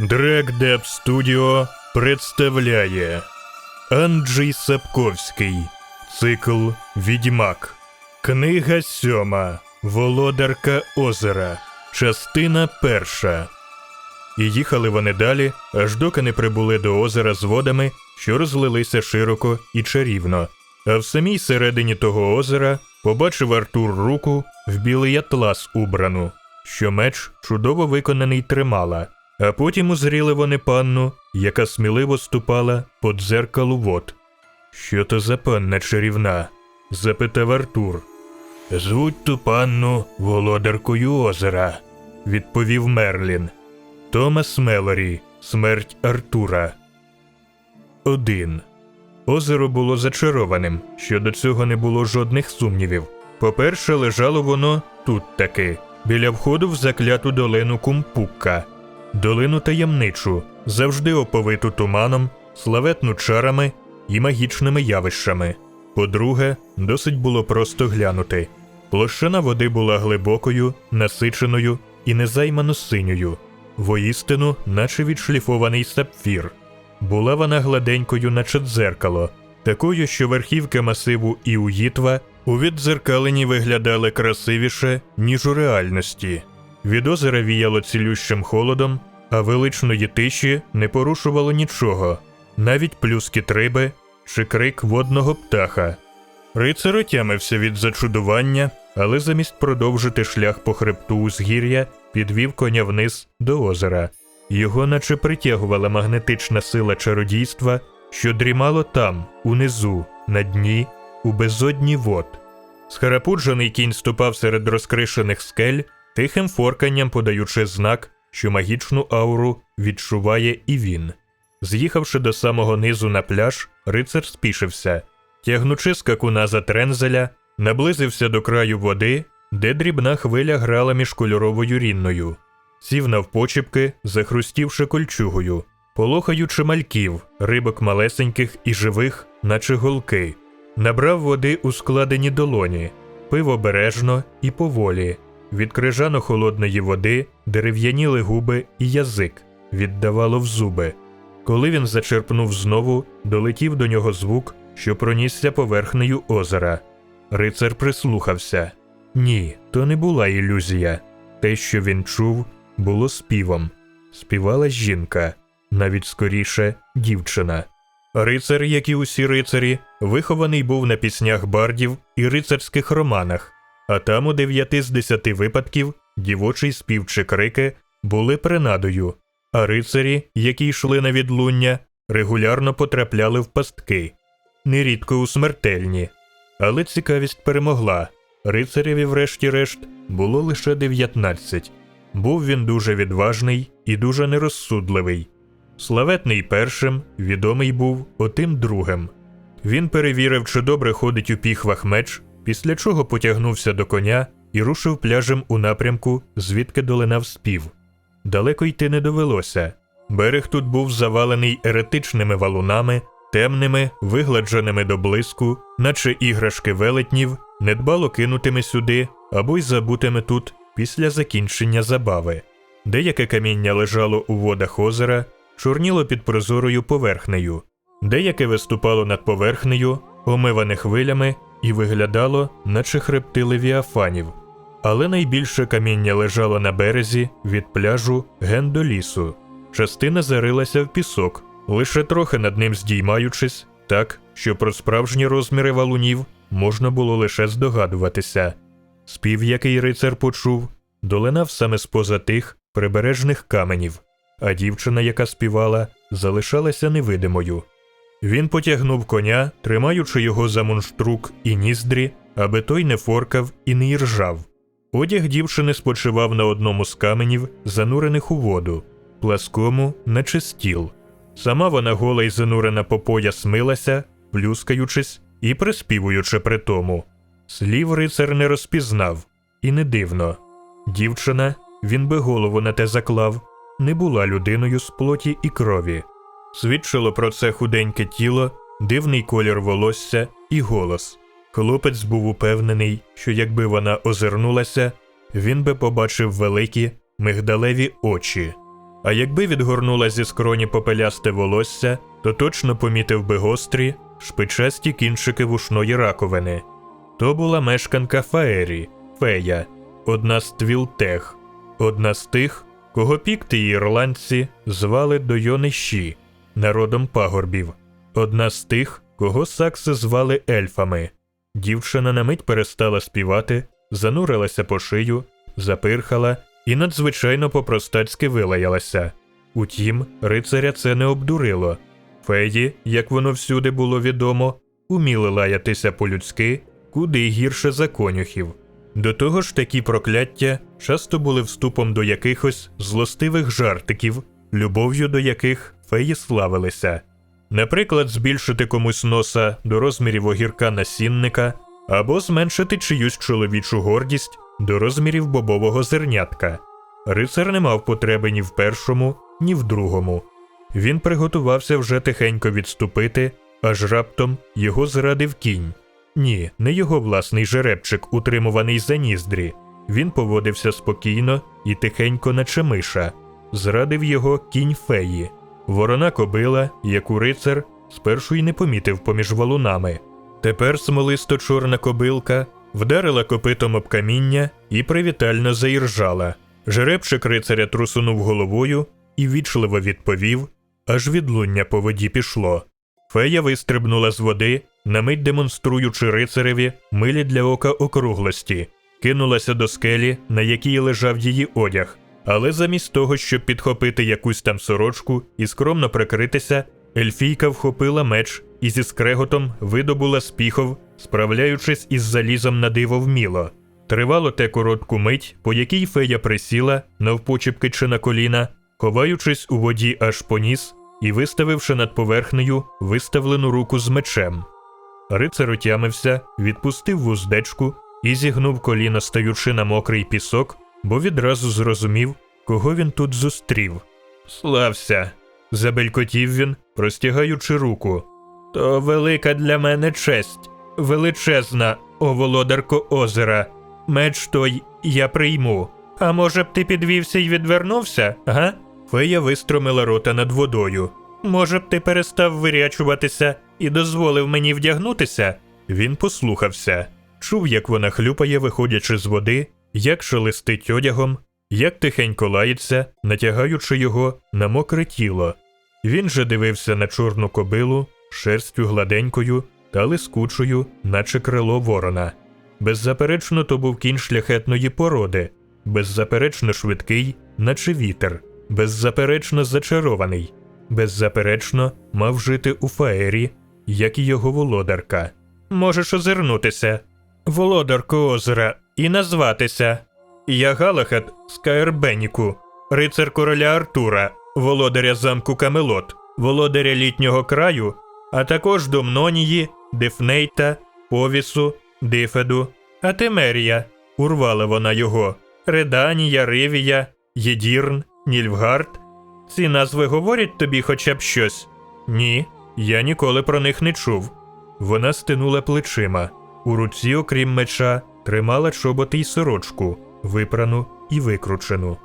Драгдеп Студіо представляє Анджей Сапковський. Цикл Відьмак. Книга сьома. Володарка озера. Частина перша. І їхали вони далі, аж доки не прибули до озера з водами, що розлилися широко і чарівно. А в самій середині того озера побачив Артур руку в білий атлас убрану, що меч чудово виконаний тримала. А потім узріли вони панну, яка сміливо ступала по дзеркалу вод. Що то за панна чарівна? запитав Артур. Звуть ту панну володаркою озера, відповів Мерлін. Томас Мелорі. Смерть Артура. 1. Озеро було зачарованим, що до цього не було жодних сумнівів. По-перше, лежало воно тут таки, біля входу в закляту долину Кумпукка, долину таємничу, завжди оповиту туманом, славетну чарами і магічними явищами. По-друге, досить було просто глянути. Площина води була глибокою, насиченою і незаймано синьою, воістину, наче відшліфований сапфір. Була вона гладенькою, наче дзеркало, такою, що верхівки масиву і уїтва у віддзеркаленні виглядали красивіше, ніж у реальності. Від озера віяло цілющим холодом, а величної тиші не порушувало нічого, навіть плюскіт риби чи крик водного птаха. Рицар отямився від зачудування, але замість продовжити шлях по хребту узгір'я, підвів коня вниз до озера. Його наче притягувала магнетична сила чародійства, що дрімало там, унизу, на дні, у безодні вод. Схарапуджений кінь ступав серед розкришених скель, тихим форканням подаючи знак, що магічну ауру відчуває і він. З'їхавши до самого низу на пляж, рицар спішився. Тягнучи скакуна за трензеля, наблизився до краю води, де дрібна хвиля грала між кольоровою рінною. Сів навпочіпки, захрустівши кольчугою, полохаючи мальків, рибок малесеньких і живих, наче голки. Набрав води у складені долоні, пив обережно і поволі. Від крижано холодної води дерев'яніли губи і язик, віддавало в зуби. Коли він зачерпнув знову, долетів до нього звук, що пронісся поверхнею озера. Рицар прислухався. Ні, то не була ілюзія. Те, що він чув, було співом. Співала жінка, навіть скоріше дівчина. Рицар, як і усі рицарі, вихований був на піснях бардів і рицарських романах, а там у дев'яти з десяти випадків дівочий спів чи крики були принадою, а рицарі, які йшли на відлуння, регулярно потрапляли в пастки, нерідко у смертельні. Але цікавість перемогла. Рицареві, врешті-решт, було лише 19. Був він дуже відважний і дуже нерозсудливий. Славетний першим, відомий був отим другим. Він перевірив, чи добре ходить у піхвах меч, після чого потягнувся до коня і рушив пляжем у напрямку, звідки долинав спів. Далеко йти не довелося. Берег тут був завалений еретичними валунами, темними, вигладженими до блиску, наче іграшки велетнів, недбало кинутими сюди або й забутими тут після закінчення забави. Деяке каміння лежало у водах озера, чорніло під прозорою поверхнею, деяке виступало над поверхнею, омиване хвилями, і виглядало, наче хребти левіафанів. Але найбільше каміння лежало на березі від пляжу ген до лісу. Частина зарилася в пісок, лише трохи над ним здіймаючись, так, що про справжні розміри валунів можна було лише здогадуватися. Спів, який рицар почув, долинав саме споза тих прибережних каменів, а дівчина, яка співала, залишалася невидимою. Він потягнув коня, тримаючи його за мунштрук і ніздрі, аби той не форкав і не іржав. Одяг дівчини спочивав на одному з каменів, занурених у воду, пласкому, наче стіл. Сама вона гола й занурена по пояс милася, плюскаючись і приспівуючи при тому. Слів рицар не розпізнав, і не дивно. Дівчина, він би голову на те заклав, не була людиною з плоті і крові. Свідчило про це худеньке тіло, дивний колір волосся і голос. Хлопець був упевнений, що якби вона озирнулася, він би побачив великі мигдалеві очі. а якби відгорнула зі скроні попелясте волосся, то точно помітив би гострі, шпичасті кінчики вушної раковини. То була мешканка Фаері, фея, одна з твілтех, одна з тих, кого пікти ірландці звали Дойониші, народом пагорбів, одна з тих, кого сакси звали ельфами. Дівчина на мить перестала співати, занурилася по шию, запирхала і надзвичайно по-простацьки вилаялася. Утім, рицаря це не обдурило. Феї, як воно всюди було відомо, уміли лаятися по-людськи, куди гірше за конюхів. До того ж, такі прокляття часто були вступом до якихось злостивих жартиків, любов'ю до яких феї славилися. Наприклад, збільшити комусь носа до розмірів огірка насінника, або зменшити чиюсь чоловічу гордість до розмірів бобового зернятка. Рицар не мав потреби ні в першому, ні в другому. Він приготувався вже тихенько відступити, аж раптом його зрадив кінь. Ні, не його власний жеребчик, утримуваний за ніздрі. Він поводився спокійно і тихенько, наче миша. Зрадив його кінь феї. Ворона кобила, яку рицар спершу й не помітив поміж валунами. Тепер смолисто чорна кобилка вдарила копитом об каміння і привітально заіржала. Жеребчик рицаря трусунув головою і вічливо відповів, аж відлуння по воді пішло. Фея вистрибнула з води, на мить демонструючи рицареві милі для ока округлості, кинулася до скелі, на якій лежав її одяг, але замість того, щоб підхопити якусь там сорочку і скромно прикритися, ельфійка вхопила меч і зі скреготом видобула спіхов, справляючись із залізом на диво вміло. Тривало те коротку мить, по якій фея присіла, навпочіпки чи на коліна, ховаючись у воді аж по ніс і виставивши над поверхнею виставлену руку з мечем. Рицар отямився, відпустив вуздечку і зігнув коліно, стаючи на мокрий пісок, бо відразу зрозумів, кого він тут зустрів. Слався. забелькотів він, простягаючи руку. То велика для мене честь, величезна, о володарко озера. Меч той я прийму. А може б ти підвівся й відвернувся, га? Фея вистромила рота над водою. Може б ти перестав вирячуватися і дозволив мені вдягнутися? Він послухався, чув, як вона хлюпає, виходячи з води, як шелестить одягом, як тихенько лається, натягаючи його на мокре тіло. Він же дивився на чорну кобилу, шерстю гладенькою та лискучою, наче крило ворона. Беззаперечно, то був кінь шляхетної породи, беззаперечно швидкий, наче вітер, беззаперечно зачарований, беззаперечно мав жити у фаері, як і його володарка. Можеш озирнутися, володарко озера, і назватися. Я Галахат з рицар короля Артура, володаря замку Камелот, володаря літнього краю, а також Домнонії, Дифнейта, Повісу, Дифеду, Атемерія. Урвала вона його. Реданія, Ривія, Єдірн, Нільфгард. Ці назви говорять тобі хоча б щось? Ні, я ніколи про них не чув. Вона стинула плечима. У руці, окрім меча, тримала чоботи й сорочку, випрану і викручену.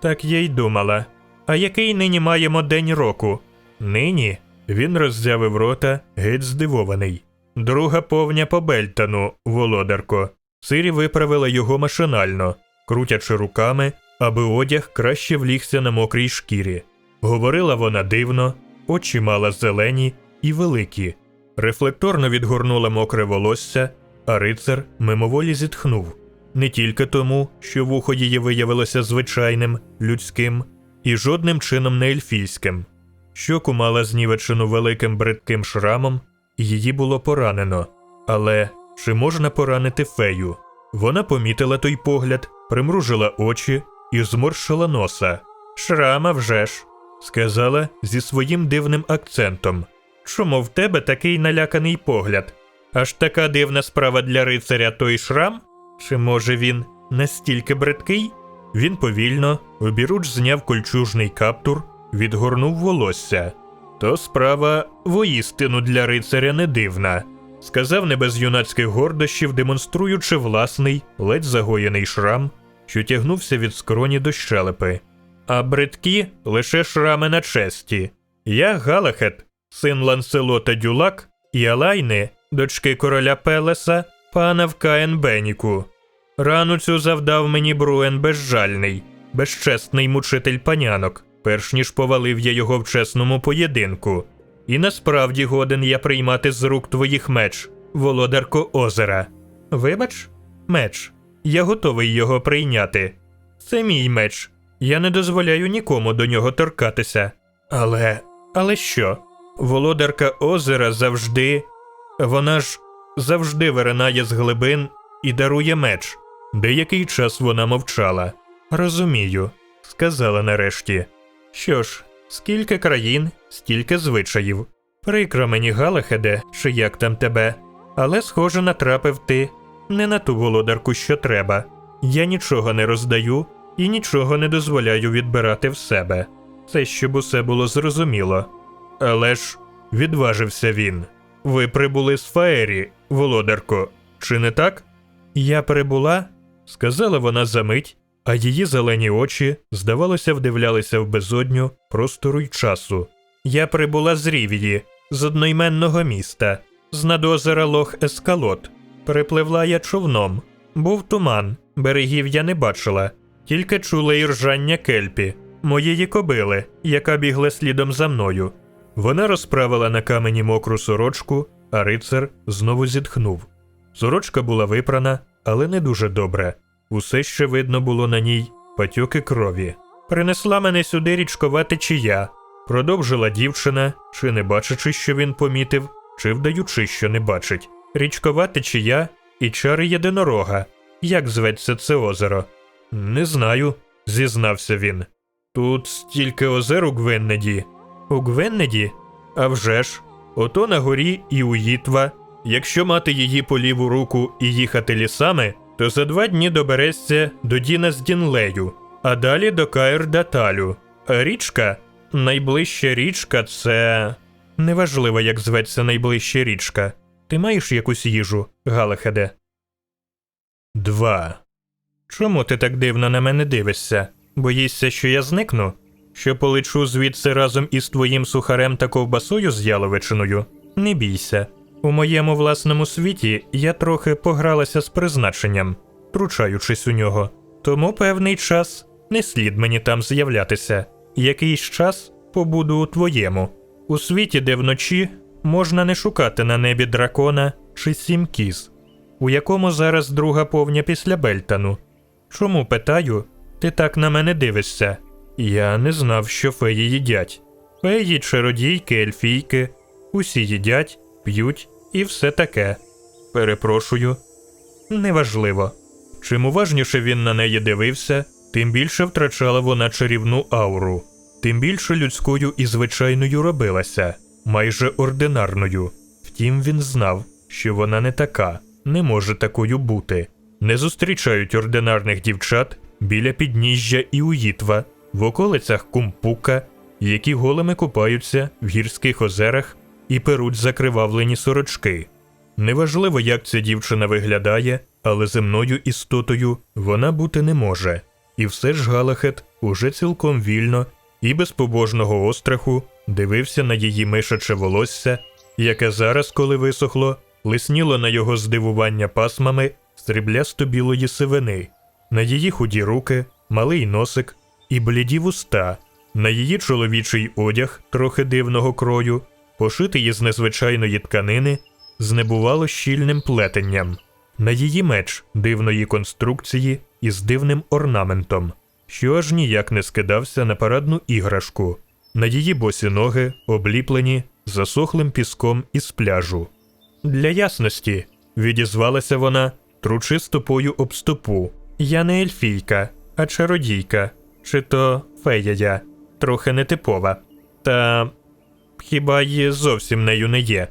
Так я й думала. А який нині маємо день року? Нині? Він роззявив рота, геть здивований. Друга повня по Бельтану, володарко. Сирі виправила його машинально, крутячи руками, аби одяг краще влігся на мокрій шкірі. Говорила вона дивно, очі мала зелені і великі. Рефлекторно відгорнула мокре волосся, а рицар мимоволі зітхнув. Не тільки тому, що вухо її виявилося звичайним, людським і жодним чином не ельфійським. Щоку мала знівечену великим бридким шрамом, її було поранено. Але чи можна поранити фею? Вона помітила той погляд, примружила очі і зморщила носа. Шрама вже ж, сказала зі своїм дивним акцентом. Чому в тебе такий наляканий погляд? Аж така дивна справа для рицаря той шрам? Чи може він настільки бридкий? Він повільно, обіруч зняв кольчужний каптур, відгорнув волосся. То справа воістину для рицаря не дивна, сказав не без юнацьких гордощів, демонструючи власний, ледь загоєний шрам, що тягнувся від скроні до щелепи. а бридкі лише шрами на честі. Я Галахет, син Ланселота Дюлак, і Алайни, дочки короля Пелеса, пана в Каен Беніку. Рану цю завдав мені Бруен безжальний, безчесний мучитель панянок, перш ніж повалив я його в чесному поєдинку. І насправді годен я приймати з рук твоїх меч, володарко озера. Вибач, меч. Я готовий його прийняти. Це мій меч. Я не дозволяю нікому до нього торкатися. Але. Але що? Володарка озера завжди. Вона ж завжди виринає з глибин і дарує меч. Деякий час вона мовчала. Розумію, сказала нарешті. Що ж, скільки країн, стільки звичаїв. Прикро мені, Галахеде, чи як там тебе, але схоже натрапив ти не на ту володарку, що треба. Я нічого не роздаю і нічого не дозволяю відбирати в себе. Це щоб усе було зрозуміло. Але ж відважився він. Ви прибули з Фаері, володарко, чи не так? Я прибула, сказала вона за мить, а її зелені очі, здавалося, вдивлялися в безодню простору й часу. Я прибула з Рівії, з одноіменного міста, з надозера Лох Ескалот. Перепливла я човном. Був туман, берегів я не бачила, тільки чула і ржання кельпі, моєї кобили, яка бігла слідом за мною. Вона розправила на камені мокру сорочку, а рицар знову зітхнув. Сорочка була випрана, але не дуже добре. Усе ще видно було на ній патьоки крові. Принесла мене сюди річкова течія, продовжила дівчина, чи не бачачи, що він помітив, чи вдаючи, що не бачить. Річкова течія і чари єдинорога. Як зветься це озеро? Не знаю, зізнався він. Тут стільки озер у Гвеннеді. У Гвеннеді? А вже ж, ото на горі і у Їтва. Якщо мати її по ліву руку і їхати лісами, то за два дні доберешся до Діна з Дінлею, а далі до Каїр Даталю. А річка, найближча річка це. Неважливо, як зветься найближча річка. Ти маєш якусь їжу, Галахеде? Два. Чому ти так дивно на мене дивишся? Боїшся, що я зникну? Що полечу звідси разом із твоїм сухарем та ковбасою з яловичиною? Не бійся. У моєму власному світі я трохи погралася з призначенням, тручаючись у нього. Тому певний час не слід мені там з'являтися. Якийсь час побуду у твоєму. У світі, де вночі можна не шукати на небі дракона чи сім кіз, у якому зараз друга повня після Бельтану. Чому питаю, ти так на мене дивишся? Я не знав, що феї їдять. Феї, чародійки, ельфійки, усі їдять, п'ють і все таке. Перепрошую. Неважливо. Чим уважніше він на неї дивився, тим більше втрачала вона чарівну ауру, тим більше людською і звичайною робилася, майже ординарною. Втім, він знав, що вона не така, не може такою бути. Не зустрічають ординарних дівчат біля підніжжя і уїтва, в околицях Кумпука, які голими купаються в гірських озерах і перуть закривавлені сорочки. Неважливо, як ця дівчина виглядає, але земною істотою вона бути не може. І все ж Галахет уже цілком вільно і без побожного остраху дивився на її мишаче волосся, яке зараз, коли висохло, лисніло на його здивування пасмами сріблясто білої сивини, на її худі руки, малий носик і бліді вуста, на її чоловічий одяг трохи дивного крою, пошитий із незвичайної тканини, з небувало щільним плетенням, на її меч дивної конструкції із дивним орнаментом, що аж ніяк не скидався на парадну іграшку, на її босі ноги, обліплені засохлим піском із пляжу. Для ясності відізвалася вона, тручи стопою об стопу. Я не ельфійка, а чародійка, чи то фея я, трохи нетипова. Та хіба й зовсім нею не є.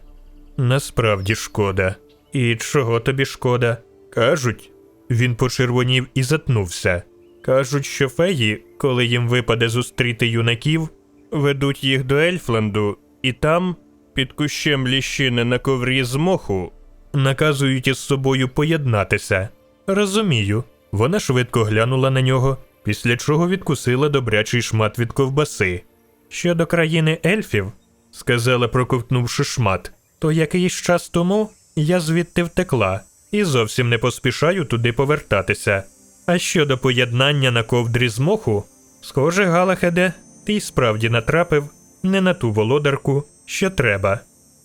Насправді шкода. І чого тобі шкода? Кажуть, він почервонів і затнувся. Кажуть, що феї, коли їм випаде зустріти юнаків, ведуть їх до Ельфленду, і там, під кущем ліщини на коврі з моху, наказують із собою поєднатися. Розумію. Вона швидко глянула на нього після чого відкусила добрячий шмат від ковбаси. Щодо країни ельфів, сказала, проковтнувши шмат, то якийсь час тому я звідти втекла і зовсім не поспішаю туди повертатися. А щодо поєднання на ковдрі з моху, схоже, Галахеде, ти й справді натрапив не на ту володарку, що треба.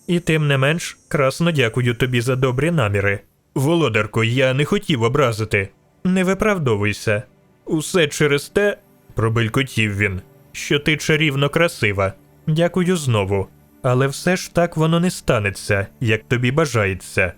І тим не менш, красно дякую тобі за добрі наміри. Володарко, я не хотів образити. Не виправдовуйся. Усе через те, пробелькотів він, що ти чарівно красива. Дякую знову. Але все ж так воно не станеться, як тобі бажається.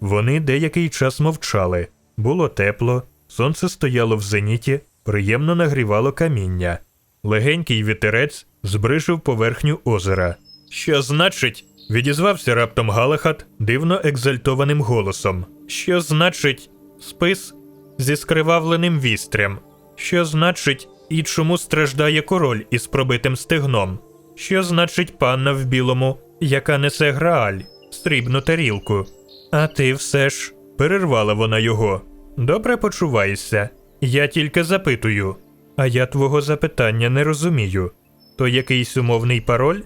Вони деякий час мовчали. Було тепло, сонце стояло в зеніті, приємно нагрівало каміння. Легенький вітерець збришив поверхню озера. Що значить? відізвався раптом Галахат дивно екзальтованим голосом. Що значить спис зі скривавленим вістрям? Що значить і чому страждає король із пробитим стегном? Що значить панна в білому, яка несе грааль, срібну тарілку? А ти все ж перервала вона його. Добре почуваєшся. Я тільки запитую, а я твого запитання не розумію. То якийсь умовний пароль?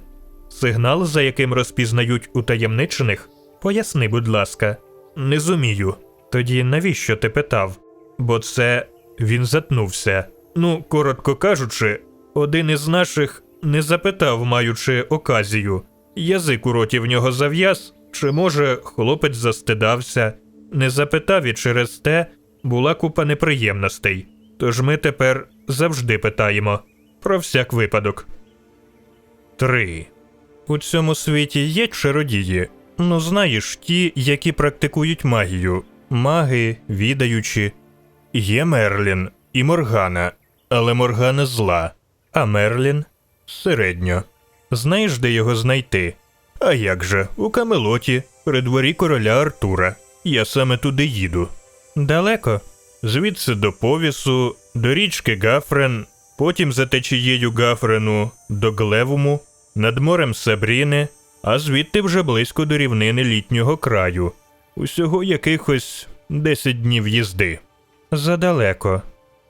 Сигнал, за яким розпізнають утаємничених? Поясни, будь ласка. Не зумію. Тоді навіщо ти питав? Бо це він затнувся. Ну, коротко кажучи, один із наших не запитав, маючи оказію. Язик у роті в нього зав'яз, чи може хлопець застидався, не запитав і через те була купа неприємностей. Тож ми тепер завжди питаємо про всяк випадок. 3. У цьому світі є чародії. Ну, знаєш, ті, які практикують магію, маги, відаючі. Є Мерлін і Моргана, але Моргана зла, а Мерлін середньо. Знаєш, де його знайти? А як же, у Камелоті, при дворі короля Артура. Я саме туди їду. Далеко. Звідси до повісу, до річки Гафрен, потім за течією Гафрену до Глевуму, над морем Сабріни, а звідти вже близько до рівнини літнього краю. Усього якихось 10 днів їзди. Задалеко.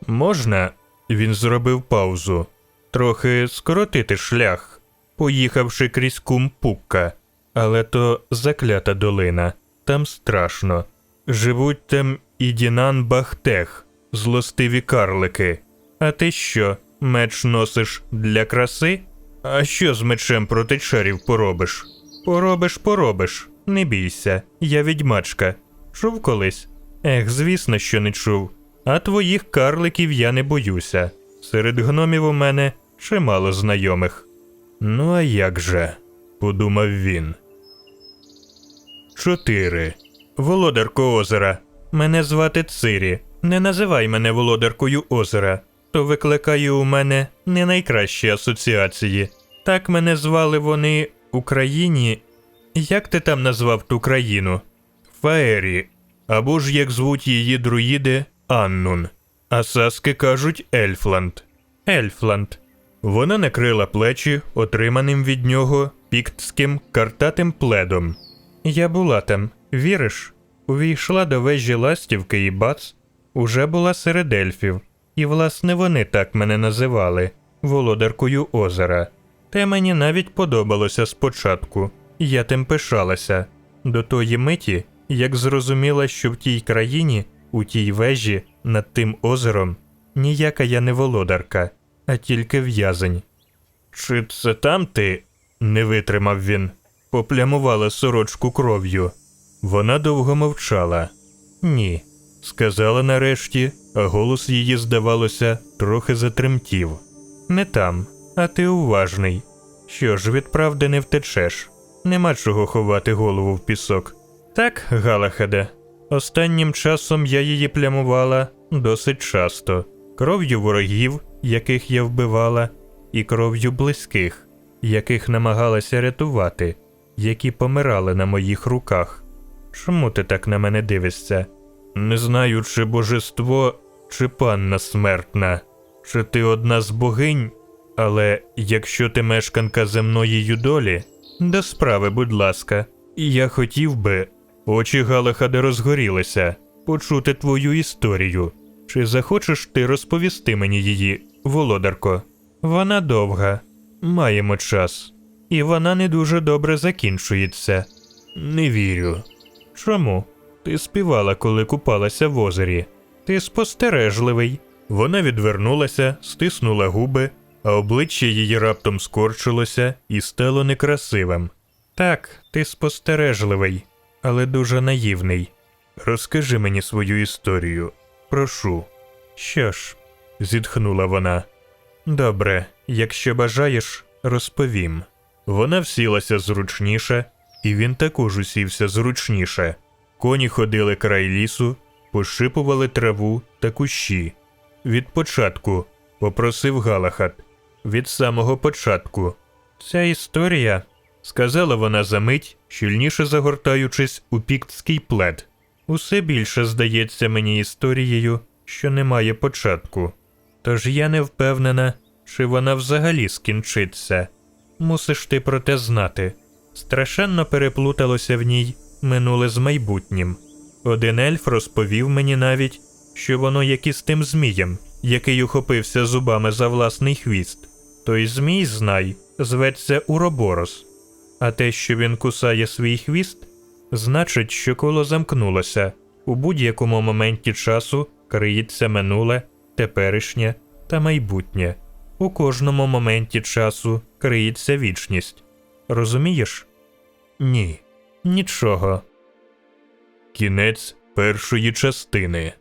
Можна, він зробив паузу, трохи скоротити шлях, поїхавши крізь Кумпукка. Але то заклята долина, там страшно. Живуть там і Дінан Бахтех, злостиві карлики. А ти що, меч носиш для краси? А що з мечем проти чарів поробиш? Поробиш, поробиш. Не бійся, я відьмачка. Чув колись? Ех, звісно, що не чув. А твоїх карликів я не боюся. Серед гномів у мене чимало знайомих. Ну, а як же? подумав він. 4. Володарко озера. Мене звати Цирі. Не називай мене володаркою озера. То викликає у мене не найкращі асоціації. Так мене звали вони Україні. Як ти там назвав ту країну? Фаері. Або ж як звуть її друїди Аннун. А саски кажуть Ельфланд. Ельфланд. Вона накрила плечі, отриманим від нього піктським картатим пледом. Я була там, віриш? Увійшла до вежі ластівки і бац, уже була серед ельфів, і власне вони так мене називали володаркою озера. Те мені навіть подобалося спочатку, я тим пишалася. До тої миті, як зрозуміла, що в тій країні, у тій вежі, над тим озером, ніяка я не володарка, а тільки в'язень. Чи це там ти? не витримав він, поплямувала сорочку кров'ю. Вона довго мовчала. Ні, сказала нарешті, а голос її, здавалося, трохи затремтів. Не там, а ти уважний. Що ж, від правди не втечеш. Нема чого ховати голову в пісок. Так, Галахаде, останнім часом я її плямувала досить часто, кров'ю ворогів, яких я вбивала, і кров'ю близьких, яких намагалася рятувати, які помирали на моїх руках. Чому ти так на мене дивишся? Не знаю, чи божество, чи панна смертна, чи ти одна з богинь, але якщо ти мешканка земної юдолі, до справи, будь ласка, я хотів би, очі Галахаде розгорілися, почути твою історію. Чи захочеш ти розповісти мені її, володарко? Вона довга, маємо час, і вона не дуже добре закінчується. Не вірю. Чому? Ти співала, коли купалася в озері. Ти спостережливий. Вона відвернулася, стиснула губи, а обличчя її раптом скорчилося і стало некрасивим. Так, ти спостережливий, але дуже наївний. Розкажи мені свою історію. Прошу. Що ж, зітхнула вона. Добре, якщо бажаєш, розповім. Вона всілася зручніше, і він також усівся зручніше. Коні ходили край лісу, пошипували траву та кущі. Від початку, попросив Галахат. Від самого початку. Ця історія, сказала вона за мить, щільніше загортаючись у піктський плед. Усе більше здається мені історією, що не має початку. Тож я не впевнена, чи вона взагалі скінчиться. Мусиш ти про те знати. Страшенно переплуталося в ній минуле з майбутнім. Один ельф розповів мені навіть, що воно як із тим змієм, який ухопився зубами за власний хвіст. Той змій, знай, зветься Уроборос. А те, що він кусає свій хвіст, значить, що коло замкнулося. У будь-якому моменті часу криється минуле, теперішнє та майбутнє. У кожному моменті часу криється вічність. Розумієш? Ні. Нічого. Кінець першої частини.